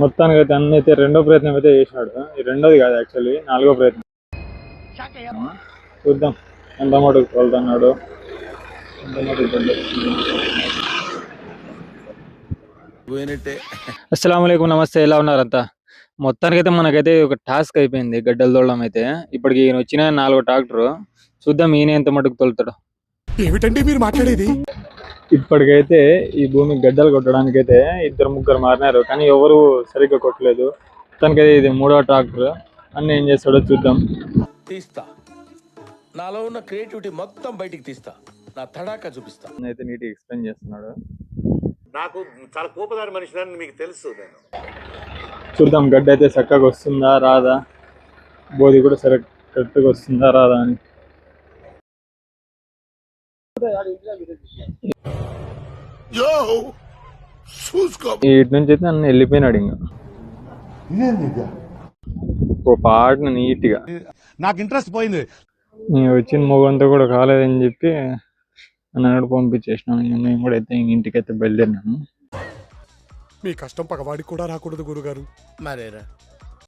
మొత్తానికి అయితే అన్ని అయితే రెండో ప్రయత్నం అయితే చేసినాడు. ఈ రెండోది కాదు యాక్చువల్లీ నాలుగో ప్రయత్నం. చూద్దాం. ఎంత మటుకు తోలుతున్నాడు. ఎంత మటుకు. అస్సలం నమస్తే. ఎలా ఉన్నారంతా? మొత్తానికి అయితే మనకైతే ఒక టాస్క్ అయిపోయింది గడ్డలు తోలడం అయితే. ఇప్పటికి ఈయన వచ్చిన నాలుగో ట్రాక్టర్ చూద్దాం ఈయన ఎంత మటుకు తోలుతాడు. ఏమిటండి మీరు మాట్లాడేది? ఇప్పటికైతే ఈ భూమి గడ్డలు కొట్టడానికి అయితే ఇద్దరు ముగ్గురు మారినారు కానీ ఎవరు సరిగ్గా కొట్టలేదు. తనకైతే ఇది మూడో ట్రాక్టర్. అన్ని ఏం చేస్తాడో చూద్దాం. తీస్తా. నాలో ఉన్న క్రియేటివిటీ మొత్తం బయటికి తీస్తా. నా తడాకా చూపిస్తా. అయితే నీట్గా ఎక్స్ప్లెయిన్ చేస్తున్నాడు. నాకు చాలా కోపదారి మనిషిని మీకు తెలుసు నేను. చూద్దాం గడ్డ అయితే చక్కగా వస్తుందా రాదా? బోధి కూడా సరే కరెక్ట్గా వస్తుందా రాదా అని. ఇటు నుంచి అయితే అన్న వెళ్ళిపోయినాడు ఇంకా. ఓ పాటను నీట్గా. నాకు ఇంట్రెస్ట్ పోయింది. నేను వచ్చిన మొగంతా కూడా కాలేదని చెప్పి నన్ను పంపించేసినాను. నేను కూడా అయితే ఇంక ఇంటికి అయితే బయలుదేరినాను. మీ కష్టం పగవాడికి కూడా రాకూడదు గురుగారు. మరేరా?